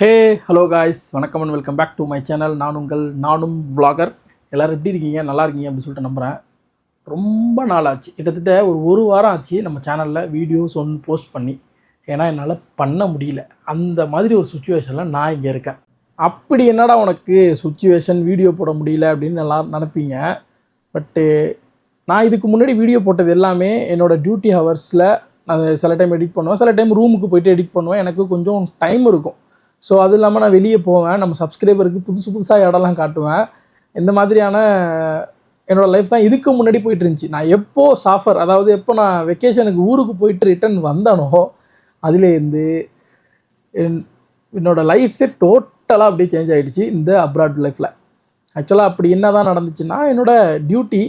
ஹே hello guys வணக்கம் and welcome back to my channel நான் உங்கள் நானும் விளாகர் எல்லோரும் எப்படி இருக்கீங்க? நல்லா இருக்கீங்க அப்படின்னு சொல்லிட்டு நம்புகிறேன் ரொம்ப நாள் ஆச்சு கிட்டத்தட்ட ஒரு ஒரு வாரம் ஆச்சு நம்ம சேனலில் வீடியோஸ் ஒன்று போஸ்ட் பண்ணி. ஏன்னா என்னால் பண்ண முடியல. அந்த மாதிரி ஒரு சுச்சுவேஷனில் நான் இங்கே இருக்கேன். அப்படி என்னடா உனக்கு சுச்சுவேஷன் வீடியோ போட முடியல அப்படின்னு நல்லா நினைப்பீங்க. பட்டு நான் இதுக்கு முன்னாடி வீடியோ போட்டது எல்லாமே என்னோடய டியூட்டி ஹவர்ஸில் நான் சில டைம் எடிட் பண்ணுவேன். சில டைம் ரூமுக்கு போயிட்டு எடிட் பண்ணுவேன். எனக்கு கொஞ்சம் டைம் இருக்கும். ஸோ அது இல்லாமல் நான் வெளியே போவேன். நம்ம சப்ஸ்கிரைபருக்கு புதுசு புதுசாக இடம்லாம் காட்டுவேன். இந்த மாதிரியான என்னோடய லைஃப் தான் இதுக்கு முன்னாடி போயிட்டு இருந்துச்சு. நான் எப்போ சாஃபர் அதாவது எப்போ நான் வெக்கேஷனுக்கு ஊருக்கு போயிட்டு ரிட்டர்ன் வந்தானோ அதுலேருந்து என் என்னோடய லைஃபே டோட்டலாக அப்படியே சேஞ்ச் ஆகிடுச்சு இந்த அப்ராட் லைஃப்பில் ஆக்சுவலாக அப்படி என்ன தான் நடந்துச்சுன்னா என்னோடய டியூட்டி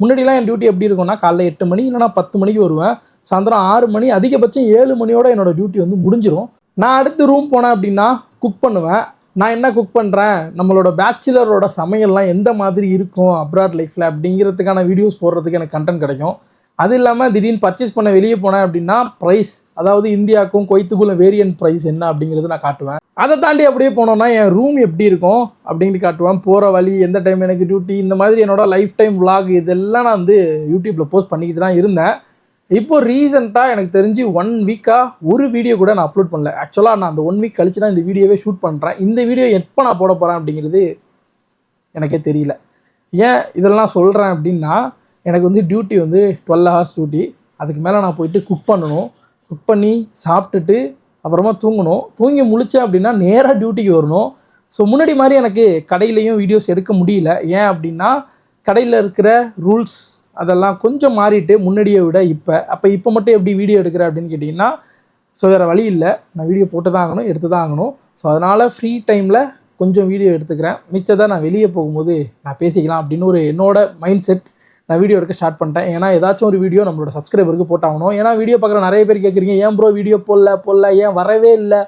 முன்னாடிலாம் என் டியூட்டி எப்படி இருக்கும்னா காலைல எட்டு மணி இல்லைனா பத்து மணிக்கு வருவேன். சாயந்தரம் ஆறு மணி அதிகபட்சம் ஏழு மணியோட என்னோடய டியூட்டி வந்து முடிஞ்சிடும் நான் அடுத்து ரூம் போனேன் அப்படின்னா குக் பண்ணுவேன். நான் என்ன குக் பண்ணுறேன் நம்மளோட பேச்சுலரோட சமையல்லாம் எந்த மாதிரி இருக்கும் அப்ராட் லைஃப்பில் அப்படிங்கிறதுக்கான வீடியோஸ் போடுறதுக்கு எனக்கு கண்டென்ட் கிடைக்கும். அது இல்லாமல் திடீர்னு பர்ச்சேஸ் பண்ண வெளியே போனேன் அப்படின்னா ப்ரைஸ் அதாவது இந்தியாவுக்கும் கொய்த்துக்குள்ள வேரியன்ட் ப்ரைஸ் என்ன அப்படிங்கிறது நான் காட்டுவேன். அதை தாண்டி அப்படியே போனோன்னா என் ரூம் எப்படி இருக்கும் அப்படின்னு காட்டுவேன். போகிற வழி எந்த டைம் எனக்கு டியூட்டி இந்த மாதிரி என்னோட லைஃப் டைம் vlog இதெல்லாம் நான் வந்து யூடியூப்பில் போஸ்ட் பண்ணிக்கிட்டு தான் இருந்தேன். இப்போ ரீசெண்டாக எனக்கு தெரிஞ்சு ஒன் வீக்காக ஒரு வீடியோ கூட நான் அப்லோட் பண்ணல. ஆக்சுவலாக நான் அந்த ஒன் வீக் கழிச்சு தான் இந்த வீடியோவே ஷூட் பண்ணுறேன் இந்த வீடியோ எப்போ நான் போட போகிறேன் அப்படிங்கிறது எனக்கே தெரியல. ஏன் இதெல்லாம் சொல்கிறேன் அப்படின்னா எனக்கு வந்து டியூட்டி வந்து டுவெல் ஹவர்ஸ் டியூட்டி அதுக்கு மேலே நான் போயிட்டு குக் பண்ணணும். குக் பண்ணி சாப்பிட்டுட்டு அப்புறமா தூங்கணும். தூங்கி முழிச்சேன் அப்படின்னா நேராக டியூட்டிக்கு வரணும். ஸோ முன்னாடி மாதிரி எனக்கு கடையிலையும் வீடியோஸ் எடுக்க முடியல. ஏன் அப்படின்னா கடையில் இருக்கிற ரூல்ஸ் அதெல்லாம் கொஞ்சம் மாறிட்டு முன்னாடியை விட இப்போ. அப்போ இப்போ மட்டும் எப்படி வீடியோ எடுக்கிற அப்படின்னு கேட்டிங்கன்னா ஸோ வேறு வழி இல்லை. நான் வீடியோ போட்டு தான் ஆகணும் எடுத்து தான் ஆகணும். ஸோ அதனால் ஃப்ரீ டைமில் கொஞ்சம் வீடியோ எடுத்துக்கிறேன். மிச்சத்தை நான் வெளியே போகும்போது நான் பேசிக்கலாம் அப்படின்னு ஒரு என்னோட மைண்ட் செட் நான் வீடியோ எடுக்க ஸ்டார்ட் பண்ணிட்டேன். ஏன்னா ஏதாச்சும் ஒரு வீடியோ நம்மளோட சப்ஸ்கிரைபருக்கு போட்டாகணும். ஏன்னா வீடியோ பார்க்குற நிறைய பேர் கேட்குறீங்க ஏன் ப்ரோ வீடியோ போடல போடல ஏன் வரவே இல்லை?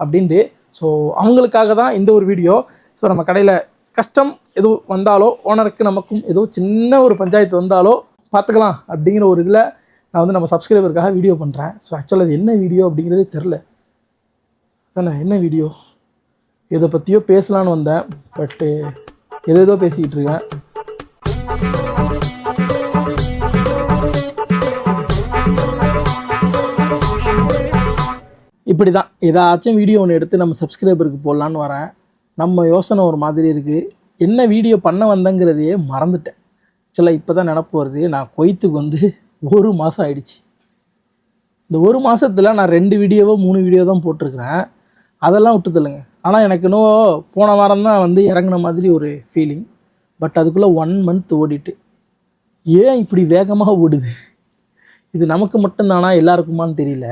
அப்படின்ட்டு. ஸோ அவங்களுக்காக தான் இந்த ஒரு வீடியோ ஸோ நம்ம கடையில் கஷ்டம் எதுவும் வந்தாலோ ஓனருக்கு நமக்கும் ஏதோ சின்ன ஒரு பஞ்சாயத்து வந்தாலோ பார்த்துக்கலாம் அப்படிங்கிற ஒரு இதில் நான் வந்து நம்ம சப்ஸ்கிரைபருக்காக வீடியோ பண்ணுறேன் ஸோ ஆக்சுவலாக அது என்ன வீடியோ அப்படிங்கிறதே தெரில தானே என்ன வீடியோ எதை பற்றியோ பேசலான்னு வந்தேன். பட்டு எதேதோ பேசிக்கிட்டு இருக்கேன். இப்படி தான் ஏதாச்சும் வீடியோ ஒன்று எடுத்து நம்ம சப்ஸ்கிரைபருக்கு போடலான்னு வரேன். நம்ம யோசனை ஒரு மாதிரி இருக்குது என்ன வீடியோ பண்ண வந்தேங்கிறதையே மறந்துட்டேன். ஆக்சுவலாக இப்போ தான் நினப்பு வருது. நான் கொய்த்துக்கு வந்து ஒரு மாதம் ஆயிடுச்சு. இந்த ஒரு மாதத்தில் நான் ரெண்டு வீடியோவோ மூணு வீடியோ தான் போட்டிருக்கிறேன். அதெல்லாம் விட்டுதல்லுங்க ஆனால் எனக்கு இன்னும் போன வாரம் தான் வந்து இறங்குன மாதிரி ஒரு ஃபீலிங் பட் அதுக்குள்ளே ஒன் மந்த் ஓடிட்டு. ஏன் இப்படி வேகமாக ஓடுது? இது நமக்கு மட்டும்தானா எல்லாருக்குமான்னு தெரியல.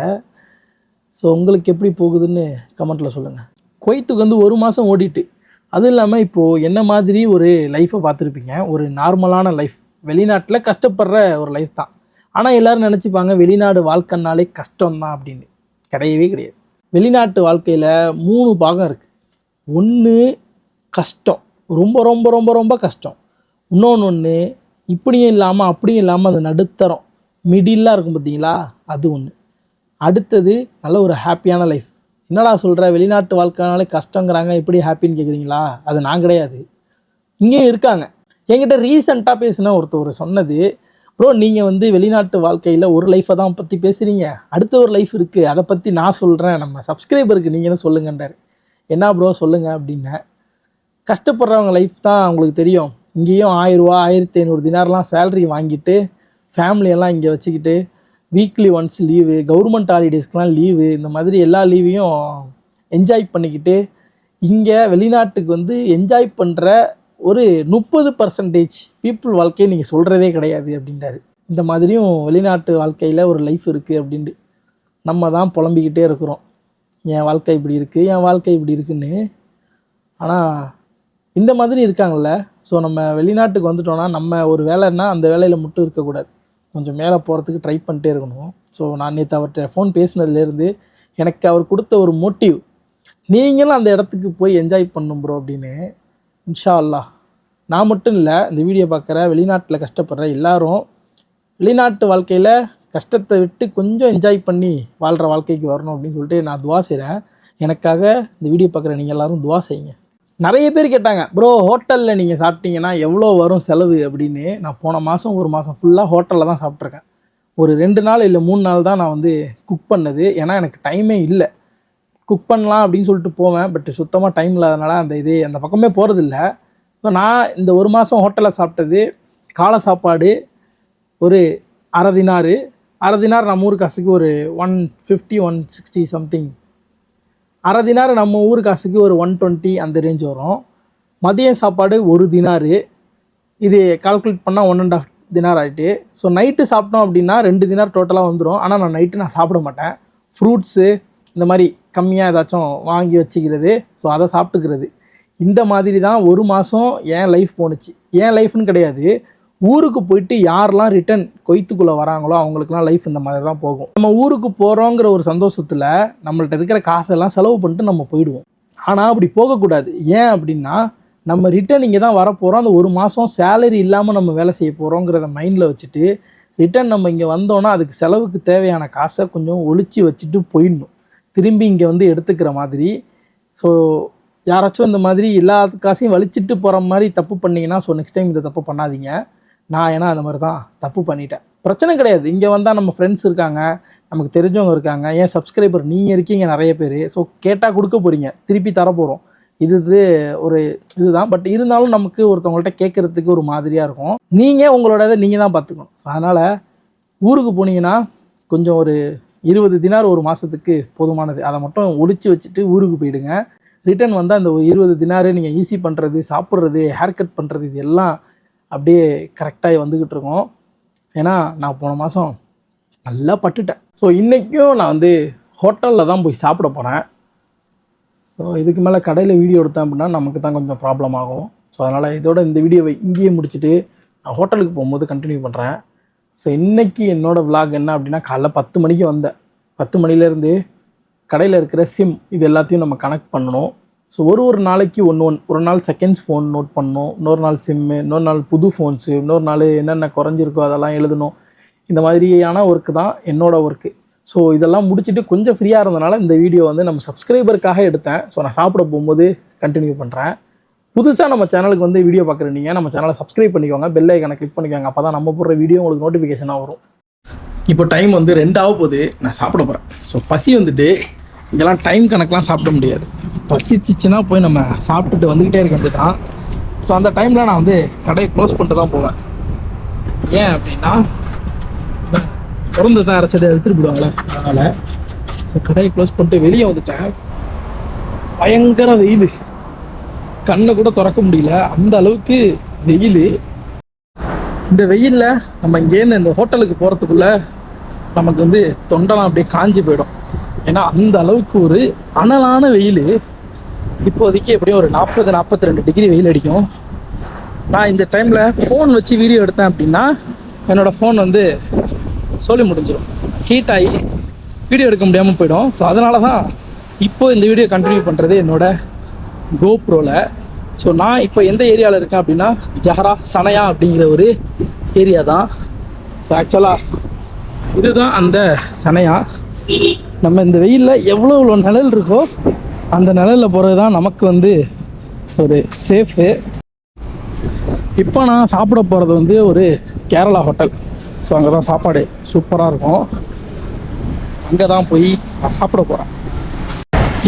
ஸோ உங்களுக்கு எப்படி போகுதுன்னு கமெண்ட்டில் சொல்லுங்கள் குவைத்துக்கு வந்து ஒரு மாதம் ஓடிட்டு. அதுவும் இல்லாமல் இப்போது என்ன மாதிரி ஒரு லைஃப்பை பார்த்துருப்பீங்க? ஒரு நார்மலான லைஃப் வெளிநாட்டில் கஷ்டப்படுற ஒரு லைஃப் தான். ஆனால் எல்லோரும் நினச்சிப்பாங்க வெளிநாடு வாழ்க்கைனாலே கஷ்டம்தான் அப்படின்னு. கிடையவே கிடையாது. வெளிநாட்டு வாழ்க்கையில் மூணு பாகம் இருக்குது ஒன்று கஷ்டம். ரொம்ப ரொம்ப ரொம்ப ரொம்ப கஷ்டம். இன்னொன்று ஒன்று இப்படியும் இல்லாமல் அப்படியும் இல்லாமல் அது நடுத்தரம் மிடிலாக இருக்கும் பார்த்தீங்களா அது ஒன்று அடுத்தது நல்ல ஒரு ஹாப்பியான லைஃப் என்னடா சொல்கிற வெளிநாட்டு வாழ்க்கைனாலே கஷ்டங்கிறாங்க. எப்படி ஹாப்பின்னு கேட்குறீங்களா அது நான் கிடையாது. இங்கேயும் இருக்காங்க. என்கிட்ட ரீசெண்டாக பேசின ஒருத்தர் சொன்னது ப்ரோ நீங்கள் வந்து வெளிநாட்டு வாழ்க்கையில் ஒரு லைஃப்பை தான் பற்றி பேசுகிறீங்க அடுத்த ஒரு லைஃப் இருக்குது அதை பற்றி நான் சொல்கிறேன் நம்ம சப்ஸ்கிரைபருக்கு நீங்களும் சொல்லுங்கன்றார். என்ன ப்ரோ சொல்லுங்கள் அப்படின்னேன். கஷ்டப்படுறவங்க லைஃப் தான் உங்களுக்கு தெரியும். இங்கேயும் ஆயிரரூவா ஆயிரத்தி ஐநூறு தினார்லாம் சேலரி வாங்கிட்டு ஃபேமிலியெல்லாம் இங்கே வச்சுக்கிட்டு வீக்லி ஒன்ஸ் லீவு கவர்மெண்ட் ஹாலிடேஸ்க்கெலாம் லீவு இந்த மாதிரி எல்லா லீவையும் என்ஜாய் பண்ணிக்கிட்டு இங்கே வெளிநாட்டுக்கு வந்து என்ஜாய் பண்ணுற ஒரு முப்பது பர்சன்டேஜ் பீப்புள் வாழ்க்கையை நீங்கள் சொல்கிறதே கிடையாது அப்படின்றாரு. இந்த மாதிரியும் வெளிநாட்டு வாழ்க்கையில் ஒரு லைஃப் இருக்குது அப்படின்ட்டு நம்ம தான் புலம்பிக்கிட்டே இருக்கிறோம். என் வாழ்க்கை இப்படி இருக்குது என் வாழ்க்கை இப்படி இருக்குன்னு. ஆனால் இந்த மாதிரி இருக்காங்கல்ல ஸோ நம்ம வெளிநாட்டுக்கு வந்துட்டோம்னா நம்ம ஒரு வேலைன்னா அந்த வேலையில் மட்டும் இருக்கக்கூடாது. கொஞ்சம் மேலே போகிறதுக்கு ட்ரை பண்ணிட்டே இருக்கணும். ஸோ நான் நேற்று அவர்கிட்ட ஃபோன் பேசினதுலேருந்து எனக்கு அவர் கொடுத்த ஒரு மோட்டிவ் நீங்களும் அந்த இடத்துக்கு போய் என்ஜாய் பண்ணும் ப்ரோ அப்படின்னு இன்ஷா அல்லாஹ் நான் மட்டும் இல்லை இந்த வீடியோ பார்க்குற வெளிநாட்டில் கஷ்டப்படுற எல்லாரும் வெளிநாட்டு வாழ்க்கையில் கஷ்டத்தை விட்டு கொஞ்சம் என்ஜாய் பண்ணி வாழ்கிற வாழ்க்கைக்கு வரணும் அப்படின்னு சொல்லிட்டு நான் துவா செய்கிறேன் எனக்காக இந்த வீடியோ பார்க்குற நீங்கள் எல்லாரும் துவா செய்யுங்க. நிறைய பேர் கேட்டாங்க ப்ரோ ஹோட்டலில் நீங்கள் சாப்பிட்டீங்கன்னா எவ்வளோ வரும் செலவு? அப்படின்னு நான் போன மாதம் ஒரு மாதம் ஃபுல்லாக ஹோட்டலில் தான் சாப்பிட்ருக்கேன் ஒரு ரெண்டு நாள் இல்லை மூணு நாள் தான் நான் வந்து குக் பண்ணது. ஏன்னா எனக்கு டைமே இல்லை. குக் பண்ணலாம் அப்படின்னு சொல்லிட்டு போவேன். பட் சுத்தமாக டைம் இல்லாதனால அந்த இது அந்த பக்கமே போகிறதில்ல இப்போ நான் இந்த ஒரு மாதம் ஹோட்டலில் சாப்பிட்டது காலை சாப்பாடு ஒரு அரை தினாறு. அரை தினார் நம்ம ஊர் காசுக்கு ஒரு one fifty one sixty something அரை தினார் நம்ம ஊர் காசுக்கு ஒரு ஒன் டுவெண்ட்டி அந்த ரேஞ்ச் வரும். மதியம் சாப்பாடு ஒரு தினாரு இது கால்குலேட் பண்ணால் ஒன் அண்ட் ஆஃப் தினார் ஆகிட்டு ஸோ நைட்டு சாப்பிட்டோம் அப்படின்னா ரெண்டு தினார் டோட்டலாக வந்துடும் ஆனால் நான் நைட்டு நான் சாப்பிட மாட்டேன். ஃப்ரூட்ஸு இந்த மாதிரி கம்மியாக ஏதாச்சும் வாங்கி வச்சுக்கிறது. ஸோ அதை சாப்பிட்டுக்கிறது. இந்த மாதிரி தான் ஒரு மாதம் என் லைஃப் போணுச்சு. ஏன் லைஃப்னு கிடையாது. ஊருக்கு போயிட்டு யாரெல்லாம் ரிட்டன் கொய்த்துக்குள்ளே வராங்களோ அவங்களுக்குலாம் லைஃப் இந்த மாதிரி தான் போகும். நம்ம ஊருக்கு போகிறோங்கிற ஒரு சந்தோஷத்தில் நம்மள்ட்ட இருக்கிற காசெல்லாம் செலவு பண்ணிட்டு நம்ம போயிடுவோம். ஆனால் அப்படி போகக்கூடாது. ஏன் அப்படின்னா நம்ம ரிட்டன் இங்கே தான் வரப்போகிறோம் அந்த ஒரு மாதம் சேலரி இல்லாமல் நம்ம வேலை செய்ய போகிறோங்கிறத மைண்டில் வச்சுட்டு ரிட்டன் நம்ம இங்கே வந்தோன்னா அதுக்கு செலவுக்கு தேவையான காசை கொஞ்சம் ஒழிச்சு வச்சுட்டு போயிடணும். திரும்பி இங்கே வந்து எடுத்துக்கிற மாதிரி. ஸோ யாராச்சும் இந்த மாதிரி எல்லா காசையும் வலிச்சிட்டு போகிற மாதிரி தப்பு பண்ணிங்கன்னா ஸோ நெக்ஸ்ட் டைம் இதை தப்பு பண்ணாதீங்க. நான் ஏன்னா அந்த மாதிரி தான் தப்பு பண்ணிட்டேன். பிரச்சனை கிடையாது. இங்கே வந்தால் நம்ம ஃப்ரெண்ட்ஸ் இருக்காங்க நமக்கு தெரிஞ்சவங்க இருக்காங்க. ஏன் சப்ஸ்கிரைபர் நீங்கள் இருக்கீங்க நிறைய பேர். ஸோ கேட்டால் கொடுக்க போகிறீங்க திருப்பி தரப்போகிறோம் இது இது ஒரு இதுதான். பட் இருந்தாலும் நமக்கு ஒருத்தவங்கள்ட்ட கேட்குறதுக்கு ஒரு மாதிரியாக இருக்கும். நீங்கள் உங்களோட இதை நீங்கள் தான் பார்த்துக்கணும். ஸோ அதனால் ஊருக்கு போனீங்கன்னா கொஞ்சம் ஒரு இருபது தினார் ஒரு மாதத்துக்கு போதுமானது. அதை மட்டும் ஒழிச்சு வச்சுட்டு ஊருக்கு போயிடுங்க. ரிட்டர்ன் வந்தால் அந்த ஒரு இருபது தினாரு நீங்கள் ஈஸி பண்ணுறது சாப்பிட்றது ஹேர் கட் பண்ணுறது இது எல்லாம் அப்படியே கரெக்டாக வந்துக்கிட்டு இருக்கோம். ஏன்னா நான் போன மாதம் நல்லா பட்டுட்டேன். ஸோ இன்றைக்கும் நான் வந்து ஹோட்டலில் தான் போய் சாப்பிட போகிறேன் ஸோ இதுக்கு மேலே கடையில் வீடியோ எடுத்தேன் அப்படின்னா நமக்கு தான் கொஞ்சம் ப்ராப்ளம் ஆகும். ஸோ அதனால் இதோட இந்த வீடியோவை இங்கேயே முடிச்சுட்டு நான் ஹோட்டலுக்கு போகும்போது கண்டினியூ பண்ணுறேன் ஸோ இன்றைக்கி என்னோடய vlog என்ன அப்படின்னா காலைல பத்து மணிக்கு வந்தேன். பத்து மணிலேருந்து கடையில் இருக்கிற சிம் இது எல்லாத்தையும் நம்ம கனெக்ட் பண்ணணும். ஸோ ஒரு ஒரு நாளைக்கு ஒன்று ஒன் ஒரு நாள் செகண்ட்ஸ் ஃபோன் நோட் பண்ணணும். இன்னொரு நாள் சிம்மு இன்னொரு நாள் புது ஃபோன்ஸு இன்னொரு நாள் என்னென்ன குறைஞ்சிருக்கோ அதெல்லாம் எழுதணும். இந்த மாதிரியான ஒர்க்கு தான் என்னோடய ஒர்க்கு ஸோ இதெல்லாம் முடிச்சுட்டு கொஞ்சம் ஃப்ரீயாக இருந்தனால இந்த வீடியோ வந்து நம்ம சப்ஸ்கிரைபருக்காக எடுத்தேன். ஸோ நான் சாப்பிட போகும்போது கண்டினியூ பண்ணுறேன் புதுசாக நம்ம சேனலுக்கு வந்து வீடியோ பார்க்குற நீங்கள் நம்ம சேனலை சப்ஸ்கிரைப் பண்ணிக்கோங்க. பெல் ஐக்கனை கிளிக் பண்ணிக்கோங்க. அப்போ தான் நம்ம போடுற வீடியோ உங்களுக்கு நோட்டிஃபிகேஷனாக வரும். இப்போ டைம் வந்து ரெண்டாக போகுது. நான் சாப்பிட போகிறேன் ஸோ பசி வந்துட்டு இதெல்லாம் டைம் கணக்கெலாம் சாப்பிட முடியாது. பசிச்சிச்சுன்னா போய் நம்ம சாப்பிட்டுட்டு வந்துக்கிட்டே இருக்க வேண்டியது தான் ஸோ அந்த டைமில் நான் வந்து கடையை க்ளோஸ் பண்ணிட்டு தான் போவேன். ஏன் அப்படின்னா திறந்து தான் அரைச்சதை எடுத்துகிட்டு போடுவாங்களே அதனால் ஸோ கடையை க்ளோஸ் பண்ணிட்டு வெளியே வந்துட்டேன். பயங்கர வெயில். கண்ணை கூட திறக்க முடியல. அந்த அளவுக்கு வெயில். இந்த வெயிலில் நம்ம இங்கேருந்து இந்த ஹோட்டலுக்கு போகிறதுக்குள்ளே நமக்கு வந்து தொண்டெல்லாம் அப்படியே காஞ்சி போயிடும். ஏன்னா அந்த அளவுக்கு ஒரு அனலான வெயில். இப்போதைக்கு எப்படியும் ஒரு நாற்பது நாற்பத்தி ரெண்டு டிகிரி வெயில் அடிக்கும். நான் இந்த டைமில் ஃபோன் வச்சு வீடியோ எடுத்தேன் அப்படின்னா என்னோடய ஃபோன் வந்து சொல்லி முடிஞ்சிடும் ஹீட் ஆகி வீடியோ எடுக்க முடியாமல் போயிடும். ஸோ அதனால தான் இப்போ இந்த வீடியோ கண்டினியூ பண்ணுறது என்னோட கோப்ரோவில் ஸோ நான் இப்போ எந்த ஏரியாவில் இருக்கேன் அப்படின்னா ஜஹரா சனையா அப்படிங்கிற ஒரு ஏரியா தான். ஸோ ஆக்சுவலாக இதுதான் அந்த சனையா. நம்ம இந்த வெயிலில் எவ்வளோ எவ்வளோ நிழல் இருக்கோ அந்த நிழலில் போகிறது தான் நமக்கு வந்து ஒரு சேஃபு இப்போ நான் சாப்பிட போகிறது வந்து ஒரு கேரளா ஹோட்டல் ஸோ அங்கே தான் சாப்பாடு சூப்பராக இருக்கும். அங்கே தான் போய் நான் சாப்பிட போகிறேன்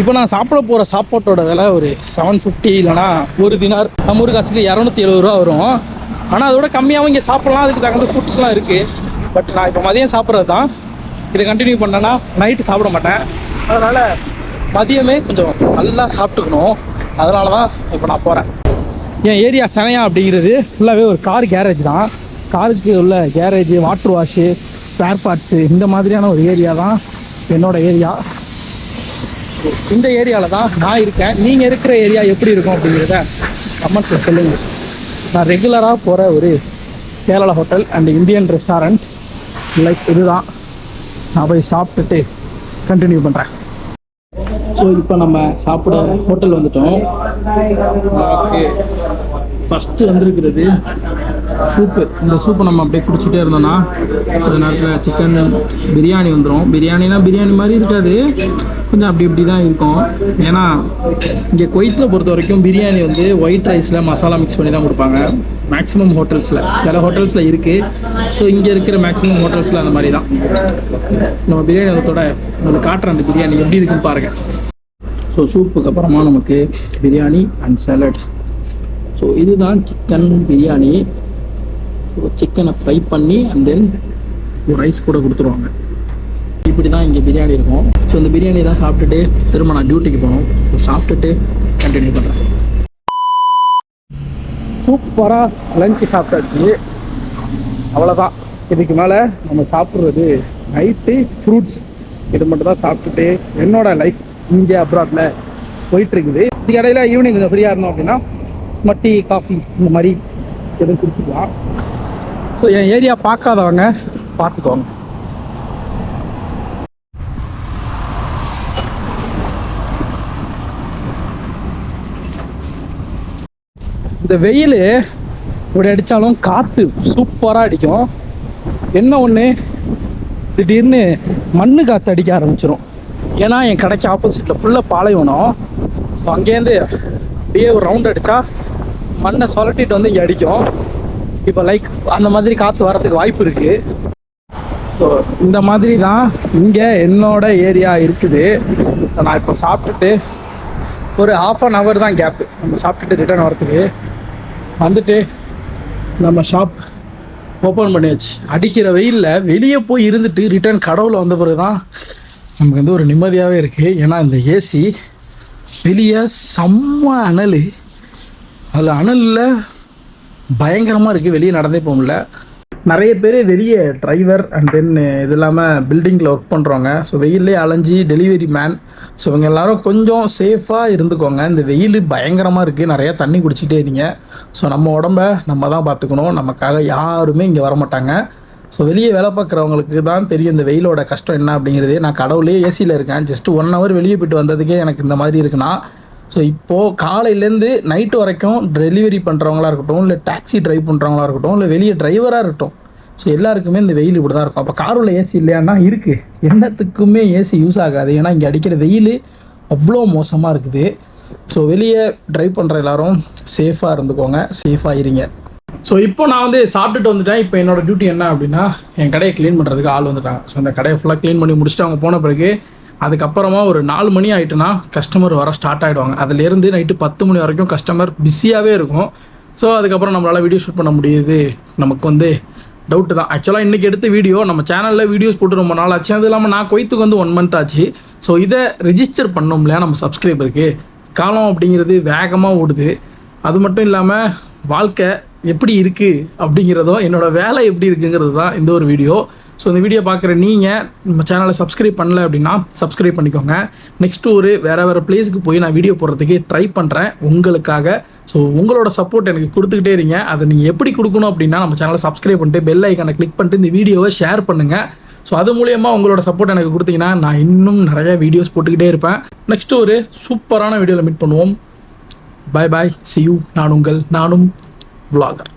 இப்போ நான் சாப்பிட போகிற சாப்பாட்டோட விலை ஒரு செவன் ஃபிஃப்டி இல்லைனா ஒரு தினார் நம்ம ஊர் காசுக்கு இரநூத்தி எழுபது ரூபா வரும். ஆனால் அதோட கம்மியாகவும் இங்கே சாப்பிட்லாம். அதுக்கு தகுந்த ஃபுட்ஸ்லாம் இருக்குது பட் நான் இப்போ மதியம் சாப்பிட்றது தான் இதை கண்டினியூ பண்ணேன்னா நைட்டு சாப்பிட மாட்டேன். அதனால் மதியமே கொஞ்சம் நல்லா சாப்பிட்டுக்கணும். அதனால தான் இப்போ நான் போகிறேன் என் ஏரியா சனையா அப்படிங்கிறது ஃபுல்லாகவே ஒரு கார் கேரேஜ் தான். காருக்கு உள்ள garage water wash spare parts இந்த மாதிரியான ஒரு ஏரியா தான் என்னோட ஏரியா இந்த ஏரியாவில் தான் நான் இருக்கேன். நீங்கள் இருக்கிற ஏரியா எப்படி இருக்கும் அப்படிங்கிறத கமெண்ட்ஸில் சொல்லுங்கள் நான் ரெகுலராக போகிற ஒரு Kerala hotel and Indian restaurant like இதுதான். நான் போய் சாப்பிட்டுட்டு கண்டினியூ பண்ணுறேன் ஸோ இப்போ நம்ம சாப்பிட ஹோட்டல் வந்துட்டோம். ஃபஸ்ட்டு வந்திருக்கிறது சூப்பு. இந்த சூப்பை நம்ம அப்படியே குடிச்சிட்டே இருந்தோம்னா கொஞ்ச நேரத்தில் சிக்கன் பிரியாணி வந்துடும் பிரியாணினா பிரியாணி மாதிரி இருக்காது. கொஞ்சம் அப்படி இப்படி தான் இருக்கும். ஏன்னா இங்கே கொய்த்தில் பொறுத்த வரைக்கும் பிரியாணி வந்து ஒயிட் ரைஸில் மசாலா மிக்ஸ் பண்ணி தான் கொடுப்பாங்க. மேக்ஸிமம் ஹோட்டல்ஸில் சில ஹோட்டல்ஸில் இருக்குது ஸோ இங்கே இருக்கிற மேக்ஸிமம் ஹோட்டல்ஸில் அந்த மாதிரி தான். நம்ம பிரியாணி வந்ததோட உங்களுக்கு காட்டுறேன் அந்த பிரியாணி எப்படி இருக்குன்னு பாருங்கள் ஸோ சூப்புக்கு அப்புறமா நமக்கு பிரியாணி அண்ட் சாலட் ஸோ இதுதான் சிக்கன் பிரியாணி. ஒரு சிக்கனை ஃப்ரை பண்ணி அண்ட் தென் ஒரு ரைஸ் கூட கொடுத்துருவாங்க. இப்படி தான் இங்கே பிரியாணி இருக்கும். ஸோ இந்த பிரியாணி தான் சாப்பிட்டுட்டு திரும்ப நான் டியூட்டிக்கு போகணும். ஸோ சாப்பிட்டுட்டு கண்டினியூ பண்ணுறேன் சூப்பராக லஞ்சு சாப்பிட்டாச்சு. அவ்வளோதான் இதுக்கு மேலே நம்ம சாப்பிட்றது நைட்டு ஃப்ரூட்ஸ் இது மட்டும் தான் சாப்பிட்டுட்டு என்னோட லைஃப் இங்கே அப்ராட்டில் போயிட்டுருக்குது இதுக்கு இடையில ஈவினிங் கொஞ்சம் ஃப்ரீயாக இருந்தோம் அப்படின்னா மட்டி காஃபி இந்த மாதிரி எதுவும் குடிச்சிக்கலாம். ஸோ என் ஏரியா பார்க்காதவங்க பார்த்துக்கோங்க. இந்த வெயில் இப்படி அடித்தாலும் காற்று சூப்பராக அடிக்கும். என்ன ஒன்று திடீர்னு மண்ணு காற்று அடிக்க ஆரம்பிச்சிடும் ஏன்னா என் கடைக்கு ஆப்போசிட்டில் ஃபுல்லாக பாலைவனம். ஸோ அங்கேருந்து அப்படியே ஒரு ரவுண்ட் அடித்தா மண்ணை சொலட்டிட்டு வந்து இங்கே அடிக்கும். இப்போ லைக் அந்த மாதிரி காற்று வரதுக்கு வாய்ப்பு இருக்குது ஸோ இந்த மாதிரி தான் இங்கே என்னோட ஏரியா இருக்குது. நான் இப்போ சாப்பிட்டுட்டு ஒரு ஆஃப் அன் ஹவர் தான் கேப்பு நம்ம சாப்பிட்டுட்டு ரிட்டர்ன் வரதுக்கு வந்துட்டு நம்ம ஷாப் ஓப்பன் பண்ணியாச்சு. அடிக்கிற வெயிலில் வெளியே போய் இருந்துட்டு ரிட்டர்ன் கடவுள் வந்த பிறகு தான் நமக்கு வந்து ஒரு நிம்மதியாகவே இருக்குது ஏன்னா இந்த ஏசி வெளியே செம்ம அனல். அதில் அனலில் பயங்கரமாக இருக்குது வெளியே நடந்தே போக முடியல. நிறைய பேர் வெளியே டிரைவர் அண்ட் தென் இது இல்லாமல் பில்டிங்கில் ஒர்க் பண்ணுறவங்க ஸோ வெயிலே அலைஞ்சி டெலிவரி மேன் ஸோ இவங்க எல்லாரும் கொஞ்சம் சேஃபாக இருந்துக்கோங்க. இந்த வெயில் பயங்கரமாக இருக்குது நிறையா தண்ணி குடிச்சிட்டே இருங்க ஸோ நம்ம உடம்ப நம்ம தான் பார்த்துக்கணும். நமக்காக யாருமே இங்கே வரமாட்டாங்க. ஸோ வெளியே வேலை பார்க்குறவங்களுக்கு தான் தெரியும் இந்த வெயிலோட கஷ்டம் என்ன அப்படிங்கிறது. நான் கடவுளே ஏசியில் இருக்கேன். ஜஸ்ட் ஒன் ஹவர் வெளியே போயிட்டு வந்ததுக்கே எனக்கு இந்த மாதிரி இருக்குன்னா ஸோ இப்போது காலையிலேருந்து நைட்டு வரைக்கும் டெலிவரி பண்ணுறவங்களா இருக்கட்டும் இல்லை டாக்ஸி ட்ரைவ் பண்ணுறவங்களா இருக்கட்டும் இல்லை வெளியே டிரைவராக இருக்கட்டும் ஸோ எல்லாருக்குமே இந்த வெயில் இப்படி தான் இருக்கும். அப்போ காரில் ஏசி இல்லையான்னா இருக்குது என்னத்துக்குமே ஏசி யூஸ் ஆகாது. ஏன்னா இங்கே அடிக்கிற வெயில் அவ்வளோ மோசமாக இருக்குது. ஸோ வெளியே ட்ரைவ் பண்ணுற எல்லாரும் சேஃபாக இருந்துக்கோங்க. சேஃபாக இருங்க. ஸோ இப்போ நான் வந்து சாப்பிட்டுட்டு வந்துட்டேன். இப்போ என்னோடய டியூட்டி என்ன அப்படின்னா என் கடையை க்ளீன் பண்ணுறதுக்கு ஆள் வந்துட்டாங்க. ஸோ அந்த கடையை ஃபுல்லாக க்ளீன் பண்ணி முடிச்சுட்டு அவங்க போன பிறகு அதுக்கப்புறமா ஒரு நாலு மணி ஆயிட்டுனா கஸ்டமர் வர ஸ்டார்ட் ஆகிடுவாங்க அதுலேருந்து நைட்டு பத்து மணி வரைக்கும் கஸ்டமர் பிஸியாகவே இருக்கும். ஸோ அதுக்கப்புறம் நம்மளால் வீடியோ ஷூட் பண்ண முடியுது. நமக்கு வந்து டவுட்டு தான். ஆக்சுவலாக இன்றைக்கி எடுத்த வீடியோ நம்ம சேனலில் வீடியோஸ் போட்டு ரொம்ப நாள் ஆச்சு. அது இல்லாமல் நான் கொய்த்துக்கு வந்து ஒன் மந்த் ஆச்சு. ஸோ இதை ரிஜிஸ்டர் பண்ணோம் இல்லையா நம்ம சப்ஸ்கிரைபருக்கு காலம் அப்படிங்கிறது வேகமாக ஓடுது. அது மட்டும் இல்லாமல் வாழ்க்கை எப்படி இருக்குது அப்படிங்கிறதும் என்னோடய வேலை எப்படி இருக்குங்கிறது தான் இந்த ஒரு வீடியோ ஸோ இந்த வீடியோ பார்க்குற நீங்கள் நம்ம சேனலை சப்ஸ்கிரைப் பண்ணல அப்படின்னா சப்ஸ்கிரைப் பண்ணிக்கோங்க. நெக்ஸ்ட் ஒரு வேறு வேறு பிளேஸுக்கு போய் நான் வீடியோ போடுறதுக்கு ட்ரை பண்ணுறேன் உங்களுக்காக. ஸோ உங்களோட சப்போர்ட் எனக்கு கொடுத்துக்கிட்டே இருங்க. அதை நீங்கள் எப்படி கொடுக்கணும் அப்படின்னா நம்ம சேனலை சப்ஸ்கிரைப் பண்ணிட்டு பெல் ஐக்கானை கிளிக் பண்ணிட்டு இந்த வீடியோவை ஷேர் பண்ணுங்கள் ஸோ அது மூலயமா உங்களோட சப்போர்ட் எனக்கு கொடுத்தீங்கன்னா நான் இன்னும் நிறைய வீடியோஸ் போட்டுக்கிட்டே இருப்பேன். நெக்ஸ்ட் ஒரு சூப்பரான வீடியோவில் மீட் பண்ணுவோம். பாய் பாய் சி யூ நான் உங்கள் நானும் வ்ளாகர்